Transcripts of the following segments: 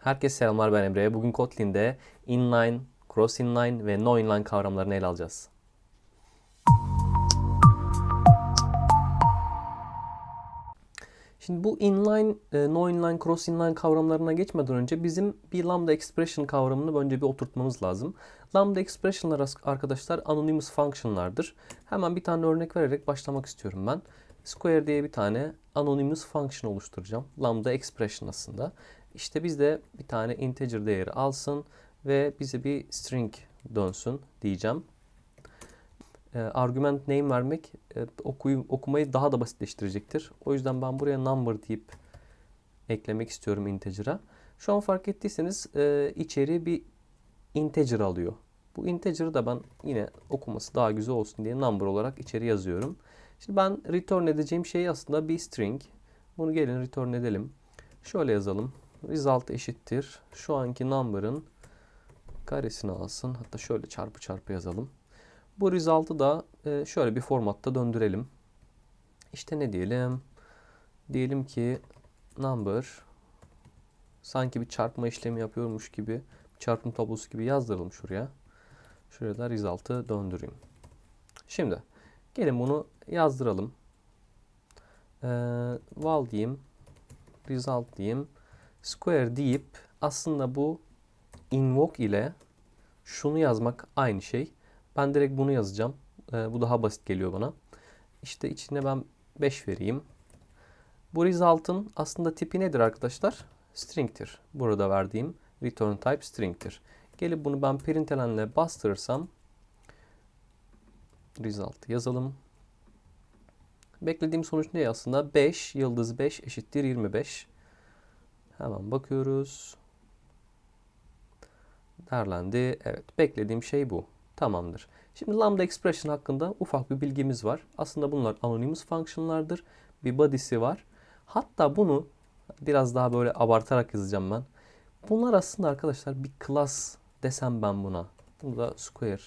Herkese selamlar ben Emre. Bugün Kotlin'de inline, cross inline ve no inline kavramlarını ele alacağız. Şimdi bu inline, e, no inline, cross inline kavramlarına geçmeden önce bizim bir lambda expression kavramını önce bir oturtmamız lazım. Lambda expressionlar arkadaşlar anonymous function'lardır. Hemen bir tane örnek vererek başlamak istiyorum ben. Square diye bir tane anonymous function oluşturacağım. Lambda expression aslında. İşte bizde bir tane integer değeri alsın ve bize bir string dönsün diyeceğim. E, argument name vermek e, okuyu, okumayı daha da basitleştirecektir. O yüzden ben buraya number deyip eklemek istiyorum integer'a. Şu an fark ettiyseniz e, içeri bir integer alıyor. Bu integer'ı da ben yine okuması daha güzel olsun diye number olarak içeri yazıyorum. Şimdi ben return edeceğim şey aslında bir string. Bunu gelin return edelim. Şöyle yazalım. Result eşittir. Şu anki number'ın karesini alsın. Hatta şöyle çarpı çarpı yazalım. Bu result'ı da e, şöyle bir formatta döndürelim. İşte ne diyelim? Diyelim ki number sanki bir çarpma işlemi yapıyormuş gibi çarpım tablosu gibi yazdıralım şuraya. Şuraya da result'ı döndüreyim. Şimdi gelin bunu yazdıralım. Ee, val diyeyim. Result diyeyim. Square deyip aslında bu invoke ile şunu yazmak aynı şey. Ben direkt bunu yazacağım. Ee, bu daha basit geliyor bana. İşte içine ben 5 vereyim. Bu result'ın aslında tipi nedir arkadaşlar? String'tir. Burada verdiğim return type string'tir. Gelip bunu ben println'le bastırırsam result yazalım. Beklediğim sonuç ne aslında? 5 yıldız 5 eşittir 25. Hemen bakıyoruz. Derlendi. Evet beklediğim şey bu. Tamamdır. Şimdi lambda expression hakkında ufak bir bilgimiz var. Aslında bunlar anonymous function'lardır. Bir body'si var. Hatta bunu biraz daha böyle abartarak yazacağım ben. Bunlar aslında arkadaşlar bir class desem ben buna. Bunu da square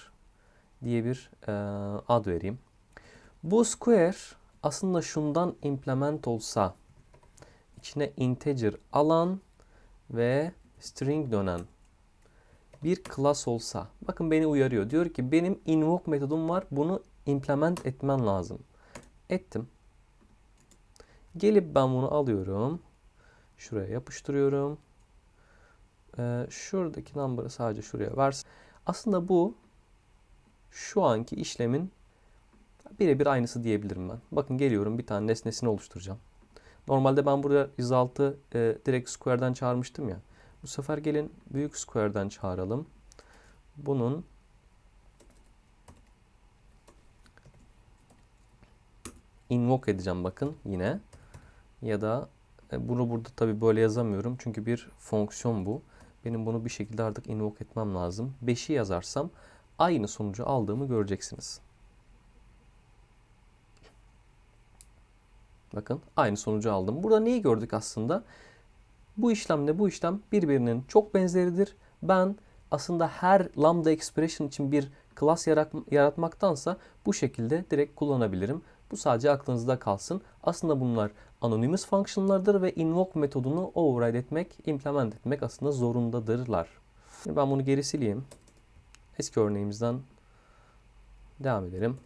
diye bir e, ad vereyim. Bu square aslında şundan implement olsa içine integer alan ve string dönen bir class olsa bakın beni uyarıyor. Diyor ki benim invoke metodum var. Bunu implement etmen lazım. Ettim. Gelip ben bunu alıyorum. Şuraya yapıştırıyorum. Ee, şuradaki number'ı sadece şuraya versin. Aslında bu şu anki işlemin birebir aynısı diyebilirim ben. Bakın geliyorum bir tane nesnesini oluşturacağım. Normalde ben burada result'ı e, direkt square'den çağırmıştım ya. Bu sefer gelin büyük square'den çağıralım. Bunun invoke edeceğim bakın yine. Ya da e, bunu burada tabii böyle yazamıyorum. Çünkü bir fonksiyon bu. Benim bunu bir şekilde artık invoke etmem lazım. 5'i yazarsam aynı sonucu aldığımı göreceksiniz. Bakın aynı sonucu aldım. Burada neyi gördük aslında? Bu işlemle bu işlem birbirinin çok benzeridir. Ben aslında her lambda expression için bir class yaratmaktansa bu şekilde direkt kullanabilirim. Bu sadece aklınızda kalsın. Aslında bunlar anonymous functionlardır ve invoke metodunu override etmek, implement etmek aslında zorundadırlar. Şimdi ben bunu geri sileyim. Eski örneğimizden devam edelim.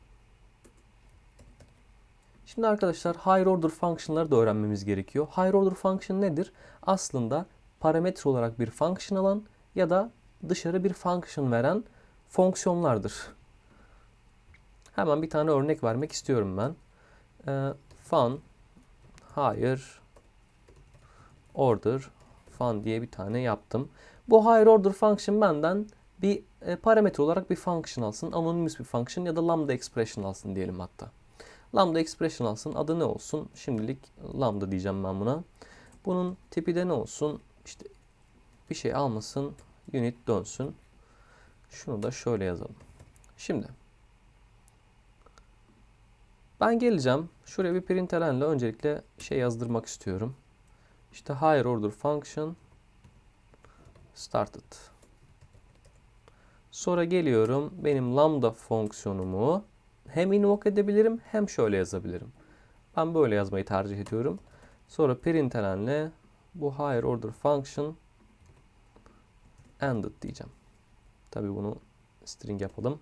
Şimdi arkadaşlar higher order function'ları da öğrenmemiz gerekiyor. Higher order function nedir? Aslında parametre olarak bir function alan ya da dışarı bir function veren fonksiyonlardır. Hemen bir tane örnek vermek istiyorum ben. Ee, fun higher order fun diye bir tane yaptım. Bu higher order function benden bir e, parametre olarak bir function alsın. Anonymous bir function ya da lambda expression alsın diyelim hatta. Lambda expression alsın. Adı ne olsun? Şimdilik lambda diyeceğim ben buna. Bunun tipi de ne olsun? İşte bir şey almasın. Unit dönsün. Şunu da şöyle yazalım. Şimdi ben geleceğim. Şuraya bir println'le öncelikle şey yazdırmak istiyorum. İşte higher order function started. Sonra geliyorum. Benim lambda fonksiyonumu hem invoke edebilirim hem şöyle yazabilirim. Ben böyle yazmayı tercih ediyorum. Sonra println'le bu higher order function ended diyeceğim. Tabii bunu string yapalım.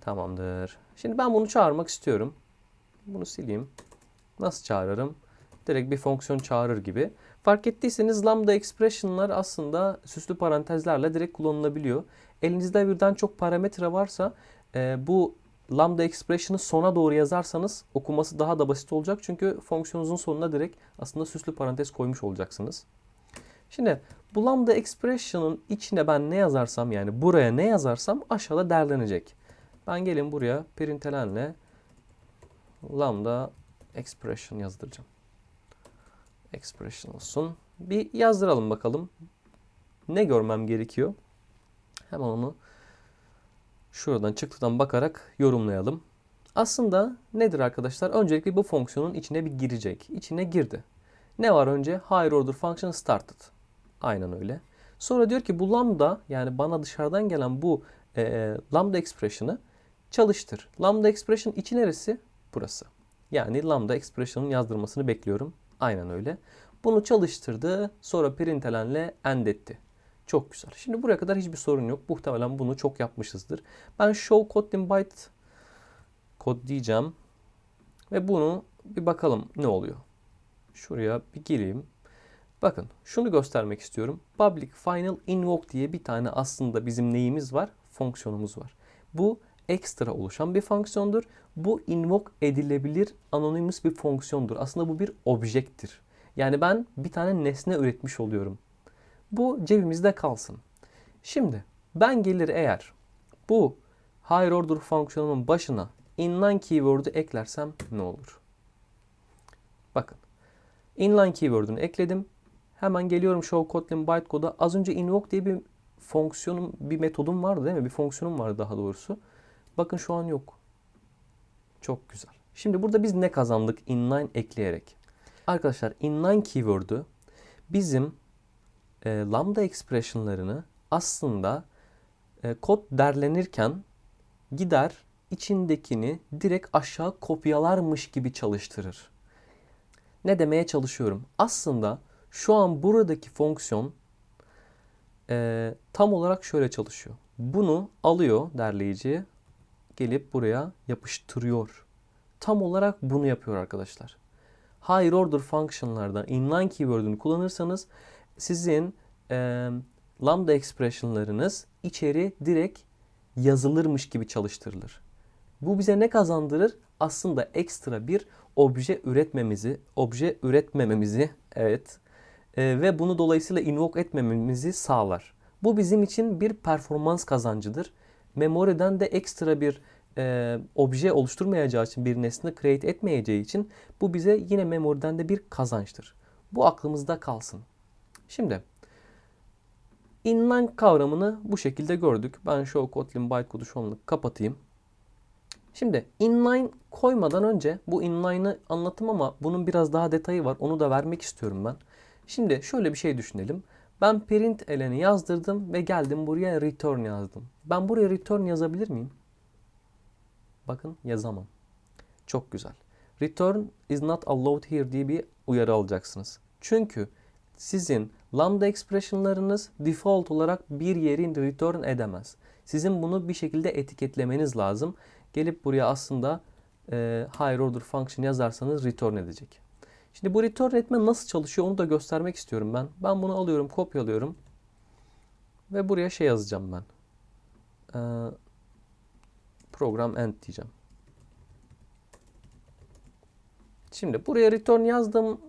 Tamamdır. Şimdi ben bunu çağırmak istiyorum. Bunu sileyim. Nasıl çağırırım? Direkt bir fonksiyon çağırır gibi. Fark ettiyseniz lambda expression'lar aslında süslü parantezlerle direkt kullanılabiliyor. Elinizde birden çok parametre varsa e, bu lambda expression'ı sona doğru yazarsanız okuması daha da basit olacak. Çünkü fonksiyonunuzun sonuna direkt aslında süslü parantez koymuş olacaksınız. Şimdi bu lambda expression'ın içine ben ne yazarsam yani buraya ne yazarsam aşağıda derlenecek. Ben gelin buraya println'le lambda expression yazdıracağım. Expression olsun. Bir yazdıralım bakalım. Ne görmem gerekiyor? Hemen onu şuradan çıktıdan bakarak yorumlayalım. Aslında nedir arkadaşlar? Öncelikle bu fonksiyonun içine bir girecek. İçine girdi. Ne var önce? Higher order function started. Aynen öyle. Sonra diyor ki bu lambda yani bana dışarıdan gelen bu e, lambda expression'ı çalıştır. Lambda expression içi neresi? Burası. Yani lambda expression'ın yazdırmasını bekliyorum. Aynen öyle. Bunu çalıştırdı. Sonra println'le end etti. Çok güzel. Şimdi buraya kadar hiçbir sorun yok. Muhtemelen bunu çok yapmışızdır. Ben show kotlin byte kod diyeceğim. Ve bunu bir bakalım ne oluyor. Şuraya bir gireyim. Bakın şunu göstermek istiyorum. Public final invoke diye bir tane aslında bizim neyimiz var? Fonksiyonumuz var. Bu ekstra oluşan bir fonksiyondur. Bu invoke edilebilir anonymous bir fonksiyondur. Aslında bu bir objektir. Yani ben bir tane nesne üretmiş oluyorum. Bu cebimizde kalsın. Şimdi ben gelir eğer bu higher order fonksiyonumun başına inline keyword'ü eklersem ne olur? Bakın. Inline keyword'ünü ekledim. Hemen geliyorum show kotlin bytecode'a. Az önce invoke diye bir fonksiyonum, bir metodum vardı değil mi? Bir fonksiyonum vardı daha doğrusu. Bakın şu an yok. Çok güzel. Şimdi burada biz ne kazandık inline ekleyerek? Arkadaşlar inline keyword'ü bizim e, lambda expression'larını aslında e, kod derlenirken gider içindekini direkt aşağı kopyalarmış gibi çalıştırır. Ne demeye çalışıyorum? Aslında şu an buradaki fonksiyon e, tam olarak şöyle çalışıyor. Bunu alıyor derleyici, gelip buraya yapıştırıyor. Tam olarak bunu yapıyor arkadaşlar. Higher order function'larda inline keyword'ünü kullanırsanız sizin e, lambda expression'larınız içeri direkt yazılırmış gibi çalıştırılır. Bu bize ne kazandırır? Aslında ekstra bir obje üretmemizi, obje üretmememizi, evet, e, ve bunu dolayısıyla invoke etmememizi sağlar. Bu bizim için bir performans kazancıdır. Memoriden de ekstra bir e, obje oluşturmayacağı için, bir nesne create etmeyeceği için bu bize yine memoriden de bir kazançtır. Bu aklımızda kalsın. Şimdi inline kavramını bu şekilde gördük. Ben şu Kotlin bytecode'u şu anlık kapatayım. Şimdi inline koymadan önce bu inline'ı anlatım ama bunun biraz daha detayı var. Onu da vermek istiyorum ben. Şimdi şöyle bir şey düşünelim. Ben print eleni yazdırdım ve geldim buraya return yazdım. Ben buraya return yazabilir miyim? Bakın yazamam. Çok güzel. Return is not allowed here diye bir uyarı alacaksınız. Çünkü sizin lambda expression'larınız default olarak bir yerin return edemez. Sizin bunu bir şekilde etiketlemeniz lazım. Gelip buraya aslında e, higher order function yazarsanız return edecek. Şimdi bu return etme nasıl çalışıyor onu da göstermek istiyorum ben. Ben bunu alıyorum, kopyalıyorum. Ve buraya şey yazacağım ben. Ee, program end diyeceğim. Şimdi buraya return yazdım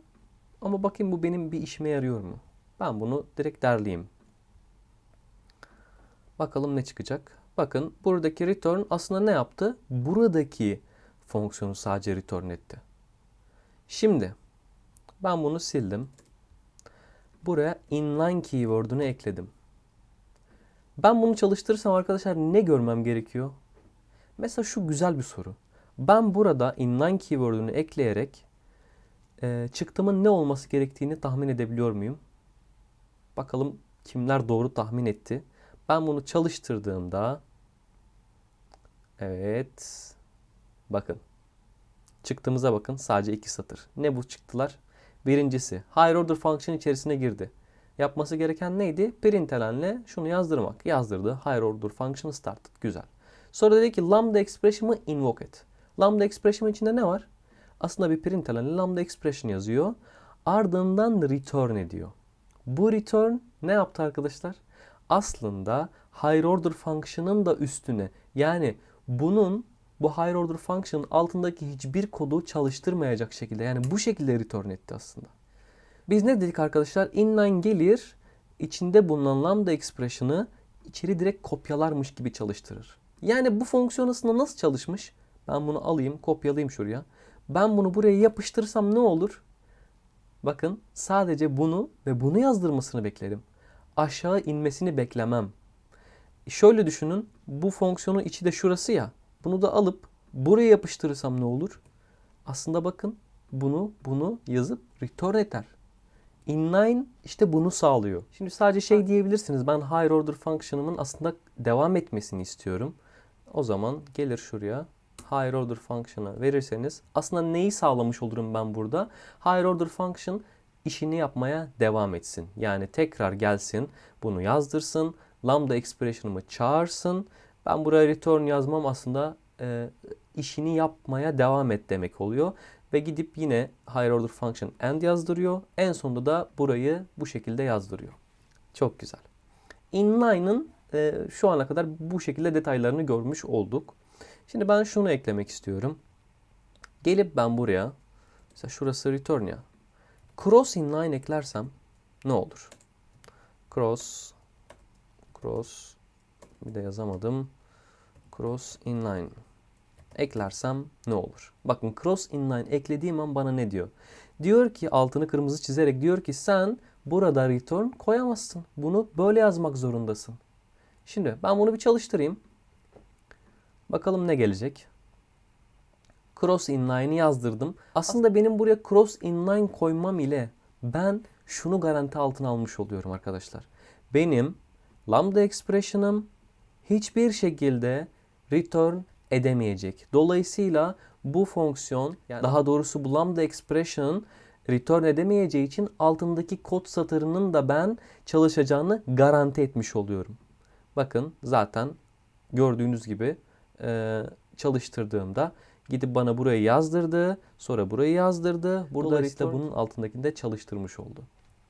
ama bakayım bu benim bir işime yarıyor mu? Ben bunu direkt derleyeyim. Bakalım ne çıkacak. Bakın buradaki return aslında ne yaptı? Buradaki fonksiyonu sadece return etti. Şimdi ben bunu sildim. Buraya inline keyword'ünü ekledim. Ben bunu çalıştırırsam arkadaşlar ne görmem gerekiyor? Mesela şu güzel bir soru. Ben burada inline keyword'ünü ekleyerek e, çıktımın ne olması gerektiğini tahmin edebiliyor muyum? Bakalım kimler doğru tahmin etti. Ben bunu çalıştırdığımda evet bakın çıktığımıza bakın sadece iki satır. Ne bu çıktılar? Birincisi higher order function içerisine girdi. Yapması gereken neydi? Println'le şunu yazdırmak. Yazdırdı. Higher order function started. Güzel. Sonra dedi ki lambda expression'ı invoke et. Lambda expression içinde ne var? Aslında bir println lambda expression yazıyor. Ardından return ediyor. Bu return ne yaptı arkadaşlar? Aslında higher order function'ın da üstüne yani bunun bu higher order function altındaki hiçbir kodu çalıştırmayacak şekilde yani bu şekilde return etti aslında. Biz ne dedik arkadaşlar? Inline gelir içinde bulunan lambda expression'ı içeri direkt kopyalarmış gibi çalıştırır. Yani bu fonksiyon aslında nasıl çalışmış? Ben bunu alayım, kopyalayayım şuraya. Ben bunu buraya yapıştırırsam ne olur? Bakın sadece bunu ve bunu yazdırmasını beklerim. Aşağı inmesini beklemem. Şöyle düşünün. Bu fonksiyonun içi de şurası ya. Bunu da alıp buraya yapıştırırsam ne olur? Aslında bakın bunu bunu yazıp return eder. Inline işte bunu sağlıyor. Şimdi sadece şey diyebilirsiniz. Ben higher order function'ımın aslında devam etmesini istiyorum. O zaman gelir şuraya higher order function'a verirseniz aslında neyi sağlamış olurum ben burada? Higher order function işini yapmaya devam etsin. Yani tekrar gelsin, bunu yazdırsın, lambda expression'ımı çağırsın. Ben buraya return yazmam aslında e, işini yapmaya devam et demek oluyor. Ve gidip yine higher order function end yazdırıyor. En sonunda da burayı bu şekilde yazdırıyor. Çok güzel. Inline'ın e, şu ana kadar bu şekilde detaylarını görmüş olduk. Şimdi ben şunu eklemek istiyorum. Gelip ben buraya mesela şurası return ya. Cross inline eklersem ne olur? Cross cross bir de yazamadım. Cross inline eklersem ne olur? Bakın cross inline eklediğim an bana ne diyor? Diyor ki altını kırmızı çizerek diyor ki sen burada return koyamazsın. Bunu böyle yazmak zorundasın. Şimdi ben bunu bir çalıştırayım. Bakalım ne gelecek. Cross inline'i yazdırdım. Aslında benim buraya cross inline koymam ile ben şunu garanti altına almış oluyorum arkadaşlar. Benim lambda expression'ım hiçbir şekilde return edemeyecek. Dolayısıyla bu fonksiyon yani daha doğrusu bu lambda expression return edemeyeceği için altındaki kod satırının da ben çalışacağını garanti etmiş oluyorum. Bakın zaten gördüğünüz gibi e, çalıştırdığımda gidip bana burayı yazdırdı. Sonra burayı yazdırdı. Burada işte bunun altındakini de çalıştırmış oldu.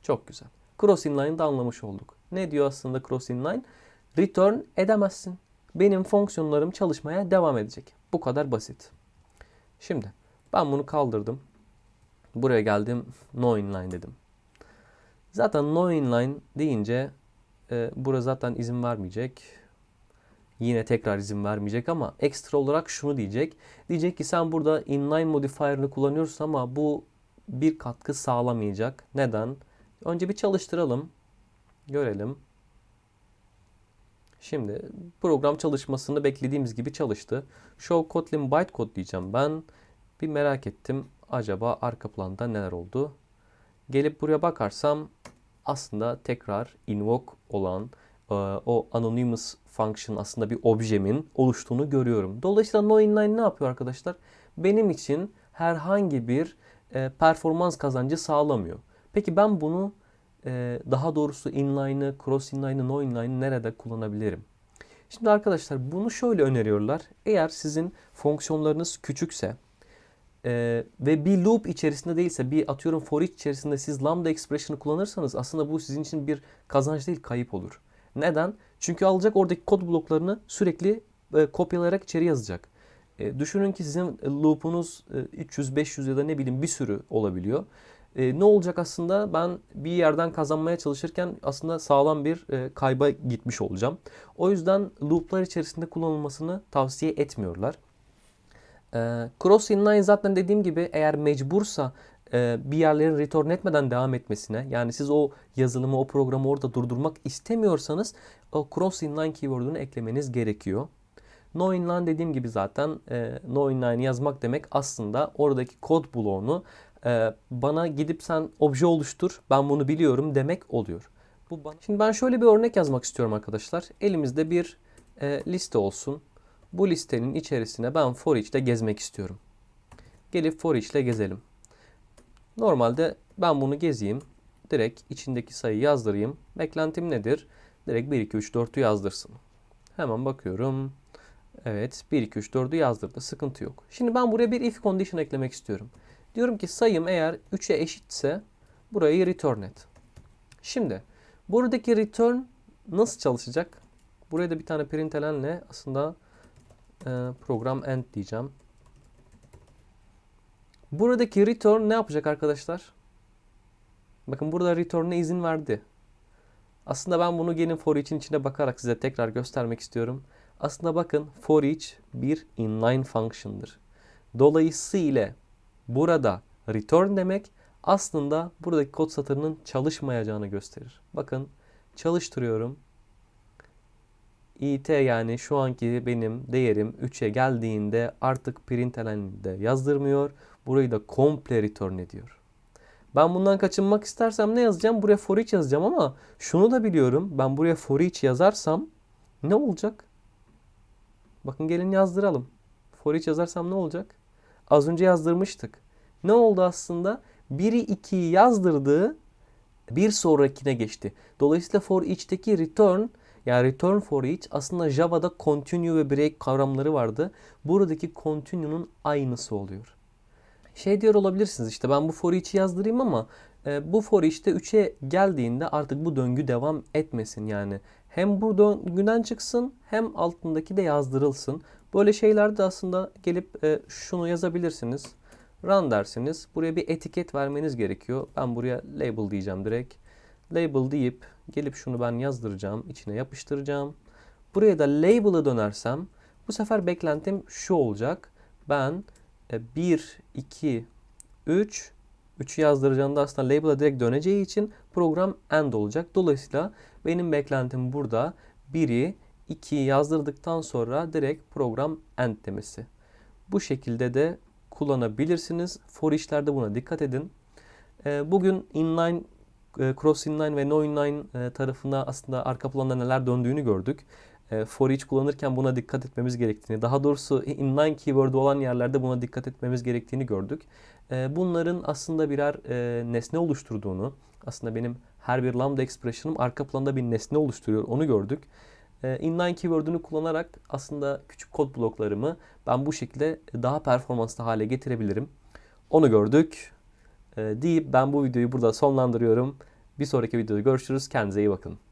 Çok güzel. Cross inline'ı da anlamış olduk. Ne diyor aslında cross inline? Return edemezsin. Benim fonksiyonlarım çalışmaya devam edecek. Bu kadar basit. Şimdi ben bunu kaldırdım. Buraya geldim. No inline dedim. Zaten no inline deyince e, burada zaten izin vermeyecek yine tekrar izin vermeyecek ama ekstra olarak şunu diyecek. Diyecek ki sen burada inline modifier'ını kullanıyorsun ama bu bir katkı sağlamayacak. Neden? Önce bir çalıştıralım. Görelim. Şimdi program çalışmasını beklediğimiz gibi çalıştı. Show Kotlin bytecode diyeceğim ben. Bir merak ettim. Acaba arka planda neler oldu? Gelip buraya bakarsam aslında tekrar invoke olan o anonymous function aslında bir objemin oluştuğunu görüyorum. Dolayısıyla no inline ne yapıyor arkadaşlar? Benim için herhangi bir e, performans kazancı sağlamıyor. Peki ben bunu e, daha doğrusu inline'ı, cross inline'ı, no inline'ı nerede kullanabilirim? Şimdi arkadaşlar bunu şöyle öneriyorlar. Eğer sizin fonksiyonlarınız küçükse e, ve bir loop içerisinde değilse bir atıyorum for each içerisinde siz lambda expression'ı kullanırsanız aslında bu sizin için bir kazanç değil kayıp olur. Neden? Çünkü alacak oradaki kod bloklarını sürekli e, kopyalayarak içeri yazacak. E, düşünün ki sizin loop'unuz e, 300, 500 ya da ne bileyim bir sürü olabiliyor. E, ne olacak aslında? Ben bir yerden kazanmaya çalışırken aslında sağlam bir e, kayba gitmiş olacağım. O yüzden loop'lar içerisinde kullanılmasını tavsiye etmiyorlar. E, cross inline zaten dediğim gibi eğer mecbursa bir yerlerin return etmeden devam etmesine yani siz o yazılımı o programı orada durdurmak istemiyorsanız o cross inline keyword'unu eklemeniz gerekiyor. No inline dediğim gibi zaten e, no inline yazmak demek aslında oradaki kod bloğunu e, bana gidip sen obje oluştur ben bunu biliyorum demek oluyor. Bu bana... Şimdi ben şöyle bir örnek yazmak istiyorum arkadaşlar. Elimizde bir e, liste olsun. Bu listenin içerisine ben for ile gezmek istiyorum. Gelip for ile gezelim. Normalde ben bunu gezeyim. Direkt içindeki sayıyı yazdırayım. Beklentim nedir? Direkt 1, 2, 3, 4'ü yazdırsın. Hemen bakıyorum. Evet 1, 2, 3, 4'ü yazdırdı. Sıkıntı yok. Şimdi ben buraya bir if condition eklemek istiyorum. Diyorum ki sayım eğer 3'e eşitse burayı return et. Şimdi buradaki return nasıl çalışacak? Buraya da bir tane println'le aslında e, program end diyeceğim. Buradaki return ne yapacak arkadaşlar? Bakın burada return'e izin verdi. Aslında ben bunu gelin for each'in içine bakarak size tekrar göstermek istiyorum. Aslında bakın for each bir inline function'dır. Dolayısıyla burada return demek aslında buradaki kod satırının çalışmayacağını gösterir. Bakın çalıştırıyorum. it yani şu anki benim değerim 3'e geldiğinde artık println'de yazdırmıyor. Burayı da komple return ediyor. Ben bundan kaçınmak istersem ne yazacağım? Buraya for each yazacağım ama şunu da biliyorum. Ben buraya for each yazarsam ne olacak? Bakın gelin yazdıralım. For each yazarsam ne olacak? Az önce yazdırmıştık. Ne oldu aslında? Biri 2'yi yazdırdı, bir sonrakine geçti. Dolayısıyla for each'teki return yani return for each aslında Java'da continue ve break kavramları vardı. Buradaki continue'nun aynısı oluyor. Şey diyor olabilirsiniz işte ben bu for each'i yazdırayım ama e, bu for each'te 3'e geldiğinde artık bu döngü devam etmesin yani. Hem bu döngüden çıksın hem altındaki de yazdırılsın. Böyle şeylerde aslında gelip e, şunu yazabilirsiniz. Run dersiniz. Buraya bir etiket vermeniz gerekiyor. Ben buraya label diyeceğim direkt. Label deyip gelip şunu ben yazdıracağım. içine yapıştıracağım. Buraya da label'ı dönersem bu sefer beklentim şu olacak. Ben 1, 2, 3 3'ü yazdıracağımda aslında label'a direkt döneceği için program end olacak. Dolayısıyla benim beklentim burada 1'i 2'yi yazdırdıktan sonra direkt program end demesi. Bu şekilde de kullanabilirsiniz. For işlerde buna dikkat edin. Ee, bugün inline, e, cross inline ve no inline e, tarafına aslında arka planda neler döndüğünü gördük. E, for each kullanırken buna dikkat etmemiz gerektiğini, daha doğrusu inline keyword olan yerlerde buna dikkat etmemiz gerektiğini gördük. Bunların aslında birer nesne oluşturduğunu, aslında benim her bir lambda expression'ım arka planda bir nesne oluşturuyor onu gördük. Inline keyword'ünü kullanarak aslında küçük kod bloklarımı ben bu şekilde daha performanslı hale getirebilirim. Onu gördük. Deyip ben bu videoyu burada sonlandırıyorum. Bir sonraki videoda görüşürüz. Kendinize iyi bakın.